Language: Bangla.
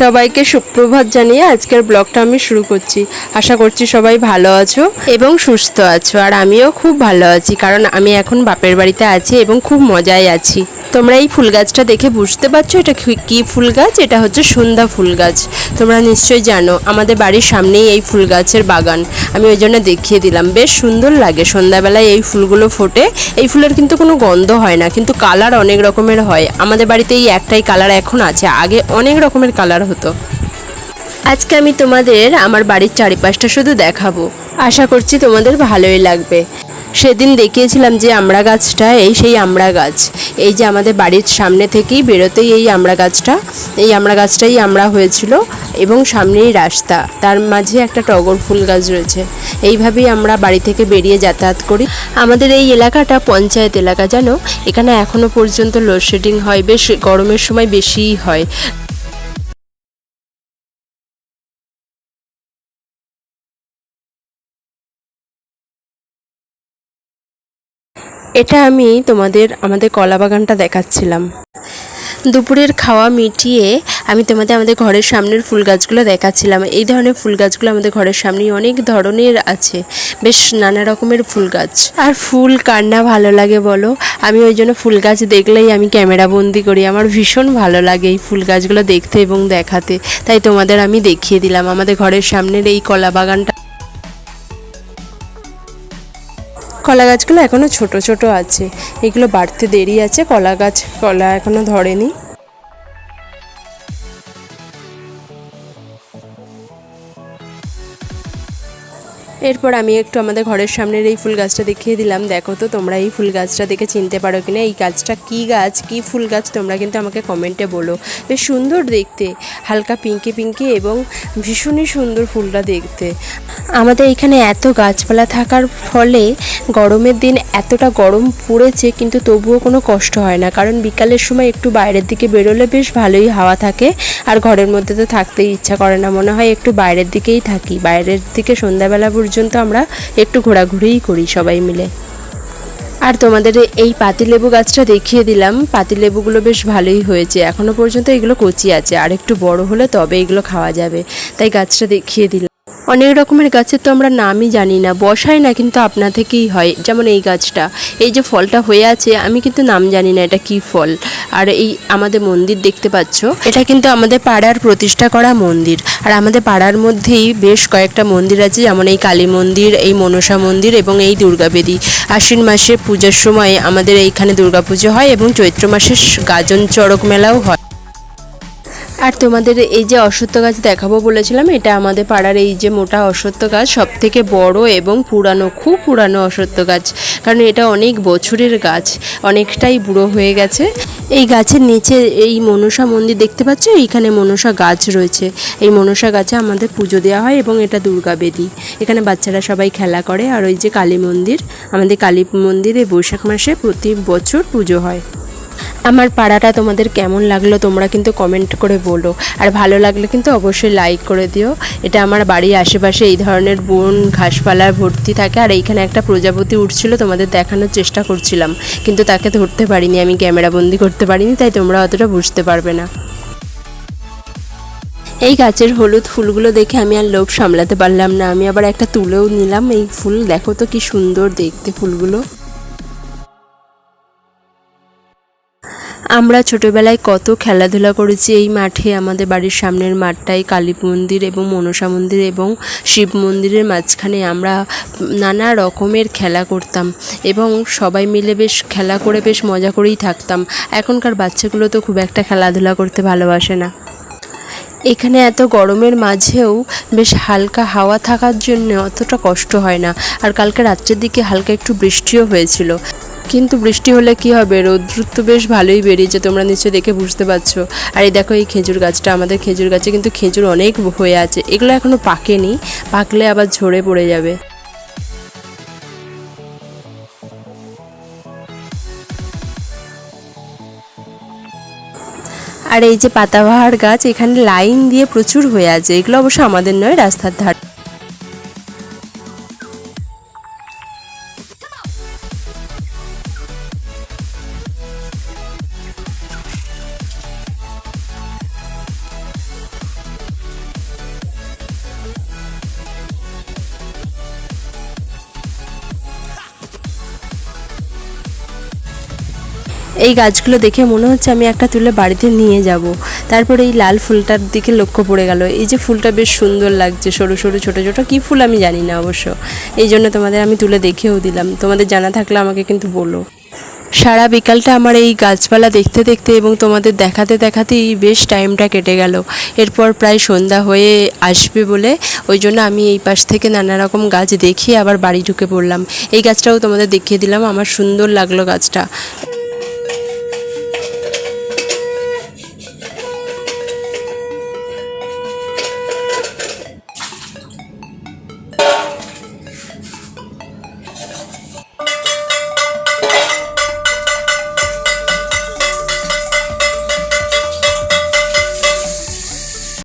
সবাইকে সুপ্রভাত জানিয়ে আজকের ব্লগটা আমি শুরু করছি। আশা করছি সবাই ভালো আছো এবং সুস্থ আছো। আর আমিও খুব ভালো আছি, কারণ আমি এখন বাপের বাড়িতে আছি এবং খুব মজায় আছি। তোমরা এই ফুল গাছটা দেখে বুঝতে পারছ এটা কি- ফুল গাছ? এটা হচ্ছে সন্ধ্যা ফুল গাছ। তোমরা নিশ্চয়ই জানো, আমাদের বাড়ির সামনেই এই ফুল গাছের বাগান। আমি ওই জন্য দেখিয়ে দিলাম। বেশ সুন্দর লাগে। সন্ধ্যাবেলায় এই ফুলগুলো ফোটে। এই ফুলের কিন্তু কোনো গন্ধ হয় না, কিন্তু কালার অনেক রকমের হয়। আমাদের বাড়িতে এই একটাই কালার এখন আছে। আগে অনেক রকমের কালার হতো। আজকে আমি তোমাদের আমার বাড়ির চারিপাশটা শুধু দেখাবো। আশা করছি তোমাদের ভালোই লাগবে। সেদিন দেখিয়েছিলাম যে আমড়া গাছটা, এই সেই আমড়া গাছ। এই যে আমাদের বাড়ির সামনে থেকেই বেরোতেই এই আমড়া গাছটা, এই আমড়া গাছটাই আমড়া হয়েছিল এবং সামনেই রাস্তা। তার মাঝে একটা টগর ফুল গাছ রয়েছে। এইভাবেই আমরা বাড়ি থেকে বেরিয়ে যাতায়াত করি। আমাদের এই এলাকাটা পঞ্চায়েত এলাকা, জানো? এখানে এখনও পর্যন্ত লোডশেডিং হয়। বেশ গরমের সময় বেশিই হয়। এটা আমি তোমাদের, আমাদের কলা বাগানটা দেখাচ্ছিলাম। দুপুরের খাওয়া মিটিয়ে আমি তোমাদের, আমাদের ঘরের সামনের ফুল গাছগুলো দেখাচ্ছিলাম। এই ধরনের ফুল গাছগুলো আমাদের ঘরের সামনেই অনেক ধরনের আছে। বেশ নানা রকমের ফুল গাছ। আর ফুল কার না ভালো লাগে বলো? আমি ওই জন্য ফুল গাছ দেখলেই আমি ক্যামেরা বন্দি করি। আমার ভীষণ ভালো লাগে এই ফুল গাছগুলো দেখতে এবং দেখাতে। তাই তোমাদের আমি দেখিয়ে দিলাম। আমাদের ঘরের সামনের এই কলা বাগানটা কলা গাছগুলো এখনও ছোট ছোট আছে। এগুলো বাড়তে দেরি আছে কলা গাছ কলা এখনও ধরেনি। এরপর আমি একটু আমাদের ঘরের সামনের এই ফুল গাছটা দেখিয়ে দিলাম। দেখো তো, তোমরা এই ফুল গাছটা দেখে চিনতে পারো কিনা এই গাছটা কি গাছ, কি ফুল গাছ, তোমরা কিন্তু আমাকে কমেন্টে বলো। বেশ সুন্দর দেখতে, হালকা পিঙ্কি পিঙ্কি এবং ভীষণই সুন্দর ফুলটা দেখতে। আমাদের এখানে এত গাছপালা থাকার ফলে গরমের দিন এতটা গরম পড়েছে, কিন্তু তবুও কোনো কষ্ট হয় না। কারণ বিকালের সময় একটু বাইরের দিকে বেরোলে বেশ ভালোই হাওয়া থাকে, আর ঘরের মধ্যে তো থাকতেই ইচ্ছা করে না। মনে হয় একটু বাইরের দিকেই থাকি। বাইরের দিকে সন্ধ্যাবেলা পর্যন্ত আমরা একটু ঘোরাঘুরিই করি সবাই মিলে। আর তোমাদের এই পাতিলেবু গাছটা দেখিয়ে দিলাম। পাতিলেবুগুলো বেশ ভালোই হয়েছে। এখনও পর্যন্ত এগুলো কচি আছে। আর একটু বড় হলে তবে এগুলো খাওয়া যাবে। তাই গাছটা দেখিয়ে দিলাম। অনেক রকমের গাছের তো আমরা নামই জানি না, বসাই না কিন্তু আপনা থেকেই হয়, যেমন এই গাছটা। এই যে ফলটা হয়ে আছে, আমি কিন্তু নাম জানি না এটা কি ফল। আর এই আমাদের মন্দির দেখতে পাচ্ছ, এটা কিন্তু আমাদের পাড়ার প্রতিষ্ঠা করা মন্দির। আর আমাদের পাড়ার মধ্যেই বেশ কয়েকটা মন্দির আছে, যেমন এই কালী মন্দির, এই মনসা মন্দির এবং এই দুর্গাবেদী আশ্বিন মাসে পূজার সময় আমাদের এইখানে দুর্গাপুজো হয় এবং চৈত্র মাসে গাজন চড়ক মেলাও হয়। আর তোমাদের এই যে অশ্বত্থ গাছ দেখাবো বলেছিলাম, এটা আমাদের পাড়ার এই যে মোটা অশ্বত্থ গাছ সব থেকে বড় এবং পুরানো, খুব পুরানো অশ্বত্থ গাছ। কারণ এটা অনেক বছরের গাছ, অনেকটাই বুড়ো হয়ে গেছে। এই গাছের নিচে এই মনসা মন্দির দেখতে পাচ্ছ? এইখানে মনসা গাছ রয়েছে। এই মনসা গাছে আমাদের পুজো দেওয়া হয় এবং এটা দুর্গা বেদী। এখানে বাচ্চারা সবাই খেলা করে। আর ওই যে কালী মন্দির, আমাদের কালী মন্দিরে বৈশাখ মাসে প্রতি বছর পুজো হয়। আমার পাড়াটা তোমাদের কেমন লাগল তোমরা কিন্তু কমেন্ট করে বলো। আর ভালো লাগলে কিন্তু অবশ্যই লাইক করে দিও। এটা আমার বাড়ির আশেপাশে এই ধরনের বন ঘাসপালায় ভর্তি থাকে। আর এইখানে একটা প্রজাপতি উঠছিল, তোমাদের দেখানোর চেষ্টা করছিলাম। কিন্তু তাকে ধরতে পারিনি, আমি ক্যামেরা বন্দি করতে পারিনি, তাই তোমরা অতটা বুঝতে পারবে না। এই গাছের হলুদ ফুলগুলো দেখে আমি আর লোভ সামলাতে পারলাম না। আমি আবার একটা তুলেও নিলাম। এই ফুল দেখো তো কি সুন্দর দেখতে ফুলগুলো। আমরা ছোটবেলায় কত খেলাধুলা করেছি এই মাঠে, আমাদের বাড়ির সামনের মাঠটাই কালী মন্দির এবং মনসা মন্দির এবং শিব মন্দিরের মাঝখানে আমরা নানা রকমের খেলা করতাম এবং সবাই মিলে বেশ খেলা করে বেশ মজা করেই থাকতাম। এখনকার বাচ্চাগুলো তো খুব একটা খেলাধুলা করতে ভালোবাসে না। এখানে এত গরমের মাঝেও বেশ হালকা হাওয়া থাকার জন্য অতটা কষ্ট হয় না। আর কালকে রাত্রের দিকে হালকা একটু বৃষ্টিও হয়েছিল। কিন্তু বৃষ্টি হলে কি হবে? রৌদ্র তো বেশ ভালোই বেরিয়েছে, তোমরা নিশ্চয়ই দেখে বুঝতে পারছ। আর এই দেখো এই খেজুর গাছটা, আমাদের খেজুর গাছে কিন্তু খেজুর অনেক হয়ে আছে। এগুলো এখনও পাকেনি, পাকলে আবার ঝরে পড়ে যাবে। আর এই যে পাতাবাহার গাছ, এখানে লাইন দিয়ে প্রচুর হয়ে আছে। এগুলো অবশ্য আমাদের নয়, রাস্তার ধার। এই গাছগুলো দেখে মনে হচ্ছে আমি একটা তুলে বাড়িতে নিয়ে যাব। তারপরে এই লাল ফুলটার দিকে লক্ষ্য পড়ে গেল। এই যে ফুলটা বেশ সুন্দর লাগছে, সরু সরু, ছোট ছোট। কী ফুল আমি জানি না অবশ্য। এই জন্য তোমাদের আমি তুলে দেখেও দিলাম। তোমাদের জানা থাকলে আমাকে কিন্তু বলো। সারা বিকালটা আমার এই গাছপালা দেখতে দেখতে এবং তোমাদের দেখাতে দেখাতেই বেশ টাইমটা কেটে গেল। এরপর প্রায় সন্ধ্যা হয়ে আসবে বলে ওই জন্য আমি এই পাশ থেকে নানা রকম গাছ দেখিয়ে আবার বাড়ি ঢুকে পড়লাম। এই গাছটাও তোমাদের দেখিয়ে দিলাম। আমার সুন্দর লাগল গাছটা।